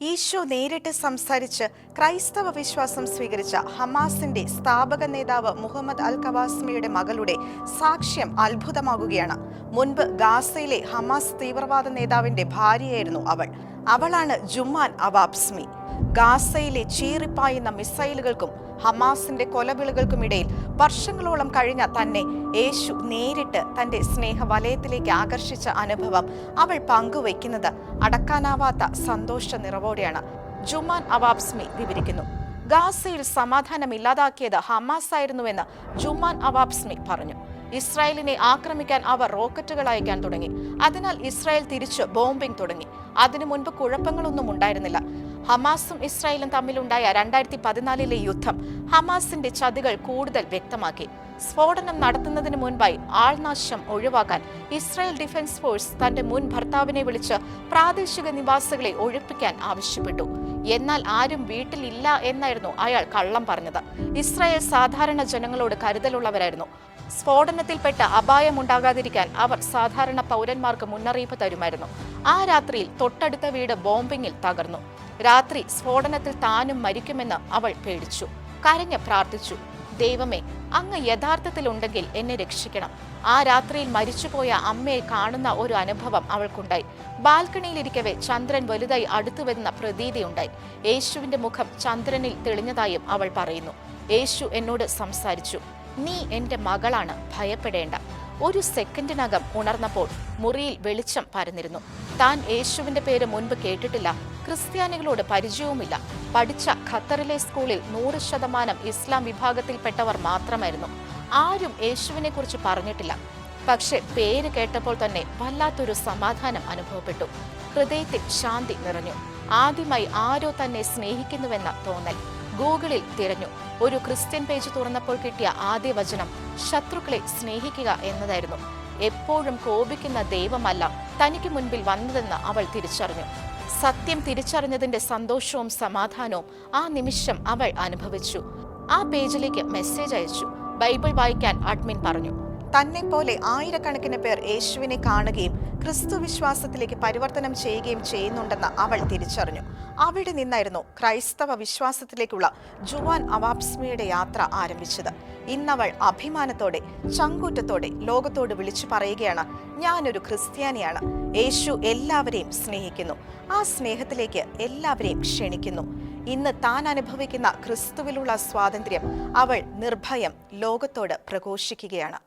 ഈശോ നേരിട്ട് സംസാരിച്ച് ക്രൈസ്തവ വിശ്വാസം സ്വീകരിച്ച ഹമാസിന്റെ സ്ഥാപക നേതാവ് മുഹമ്മദ് അൽ കവാസ്മിയുടെ മകളുടെ സാക്ഷ്യം അത്ഭുതമാകുകയാണ്. മുൻപ് ഗാസയിലെ ഹമാസ് തീവ്രവാദ നേതാവിന്റെ ഭാര്യയായിരുന്നു അവൾ. അവളാണ് ജുമാൻ അവാബ്സ്മി. ഗാസയിലെ ചീറിപ്പായുന്ന മിസൈലുകൾക്കും ഹമാസിന്റെ കൊലവിളികൾക്കുമിടയിൽ വർഷങ്ങളോളം കഴിഞ്ഞ തന്നെ യേശു നേരിട്ട് തന്റെ സ്നേഹവലയത്തിലേക്ക് ആകർഷിച്ച അനുഭവം അവൾ പങ്കുവയ്ക്കുന്നത് അടക്കാനാവാത്ത സന്തോഷ നിറവോടെയാണ്. ജുമാൻ അവാബ്സ്മി വിവരിക്കുന്നു. ഗാസയിൽ സമാധാനം ഇല്ലാതാക്കിയത് ഹമാസ് ആയിരുന്നുവെന്ന് ജുമാൻ അവാബ്സ്മി പറഞ്ഞു. ഇസ്രായേലിനെ ആക്രമിക്കാൻ അവർ റോക്കറ്റുകൾ അയക്കാൻ തുടങ്ങി. അതിനാൽ ഇസ്രായേൽ തിരിച്ച് ബോംബിംഗ് തുടങ്ങി. അതിനു മുൻപ് കുഴപ്പങ്ങളൊന്നും ഉണ്ടായിരുന്നില്ല. ഹമാസും ഇസ്രായേലും തമ്മിലുണ്ടായ രണ്ടായിരത്തി പതിനാലിലെ യുദ്ധം ഹമാസിന്റെ ചതികൾ കൂടുതൽ വ്യക്തമാക്കി. സ്ഫോടനം നടത്തുന്നതിന് മുൻപായി ആൾനാശം ഒഴിവാക്കാൻ ഇസ്രായേൽ ഡിഫൻസ് ഫോഴ്സ് തന്റെ മുൻ ഭർത്താവിനെ വിളിച്ച് പ്രാദേശിക നിവാസികളെ ഒഴിപ്പിക്കാൻ ആവശ്യപ്പെട്ടു. എന്നാൽ ആരും വീട്ടിലില്ല എന്നായിരുന്നു അയാൾ കള്ളം പറഞ്ഞത്. ഇസ്രായേൽ സാധാരണ ജനങ്ങളോട് കരുതലുള്ളവരായിരുന്നു. സ്ഫോടനത്തിൽപ്പെട്ട അപായമുണ്ടാകാതിരിക്കാൻ അവർ സാധാരണ പൗരന്മാർക്ക് മുന്നറിയിപ്പ് തരുമായിരുന്നു. ആ രാത്രിയിൽ തൊട്ടടുത്ത വീട് ബോംബിങ്ങിൽ തകർന്നു. രാത്രി സ്ഫോടനത്തിൽ താനും മരിക്കുമെന്ന് അവൾ പേടിച്ചു. കരഞ്ഞ് പ്രാർത്ഥിച്ചു ദൈവമേ അങ്ങ് യഥാർത്ഥത്തിലുണ്ടെങ്കിൽ എന്നെ രക്ഷിക്കണം. ആ രാത്രിയിൽ മരിച്ചുപോയ അമ്മയെ കാണുന്ന ഒരു അനുഭവം അവൾക്കുണ്ടായി. ബാൽക്കണിയിലിരിക്കവെ ചന്ദ്രൻ വലുതായി അടുത്തു വരുന്ന പ്രതീതിയുണ്ടായി. യേശുവിന്റെ മുഖം ചന്ദ്രനിൽ തെളിഞ്ഞതായും അവൾ പറയുന്നു. യേശു എന്നോട് സംസാരിച്ചു നീ എന്റെ മകളാണ് ഭയപ്പെടേണ്ട. ഒരു സെക്കൻഡിനകം ഉണർന്നപ്പോൾ മുറിയിൽ വെളിച്ചം പരന്നിരുന്നു. താൻ യേശുവിന്റെ പേര് മുൻപ് കേട്ടിട്ടില്ല. ക്രിസ്ത്യാനികളോട് പരിചയവുമില്ല. പഠിച്ച ഖത്തറിലെ സ്കൂളിൽ നൂറ് ശതമാനം ഇസ്ലാം വിഭാഗത്തിൽപ്പെട്ടവർ മാത്രമായിരുന്നു. ആരും യേശുവിനെ കുറിച്ച് പറഞ്ഞിട്ടില്ല. പക്ഷെ പേര് കേട്ടപ്പോൾ തന്നെ വല്ലാത്തൊരു സമാധാനം അനുഭവപ്പെട്ടു. ഹൃദയത്തിൽ ശാന്തി നിറഞ്ഞു. ആദ്യമായി ആരോ തന്നെ സ്നേഹിക്കുന്നുവെന്ന തോന്നൽ ഗൂഗിളിൽ തിരഞ്ഞു. ഒരു ക്രിസ്ത്യൻ പേജ് തുറന്നപ്പോൾ കിട്ടിയ ആദ്യ വചനം ശത്രുക്കളെ സ്നേഹിക്കുക എന്നതായിരുന്നു. എപ്പോഴും കോപിക്കുന്ന ദൈവമല്ല തനിക്ക് മുൻപിൽ വന്നതെന്ന് അവൾ തിരിച്ചറിഞ്ഞു. സത്യം തിരിച്ചറിഞ്ഞതിന്റെ സന്തോഷവും സമാധാനവും ആ നിമിഷം അവൾ അനുഭവിച്ചു. ആ പേജിലേക്ക് മെസ്സേജ് അയച്ചു. ബൈബിൾ വായിക്കാൻ അഡ്മിൻ പറഞ്ഞു. തന്നെ പോലെ ആയിരക്കണക്കിന് പേർ യേശുവിനെ കാണുകയും ക്രിസ്തു വിശ്വാസത്തിലേക്ക് പരിവർത്തനം ചെയ്യുകയും ചെയ്യുന്നുണ്ടെന്ന് അവൾ തിരിച്ചറിഞ്ഞു. അവിടെ നിന്നായിരുന്നു ക്രൈസ്തവ വിശ്വാസത്തിലേക്കുള്ള ജുവാൻ അവാബ്സ്മിയുടെ യാത്ര ആരംഭിച്ചത്. ഇന്നവൾ അഭിമാനത്തോടെ ചങ്കൂറ്റത്തോടെ ലോകത്തോട് വിളിച്ചു പറയുകയാണ് ഞാനൊരു ക്രിസ്ത്യാനിയാണ്. യേശു എല്ലാവരെയും സ്നേഹിക്കുന്നു. ആ സ്നേഹത്തിലേക്ക് എല്ലാവരെയും ക്ഷണിക്കുന്നു. ഇന്ന് താൻ അനുഭവിക്കുന്ന ക്രിസ്തുവിലുള്ള സ്വാതന്ത്ര്യം അവൾ നിർഭയം ലോകത്തോട് പ്രഘോഷിക്കുകയാണ്.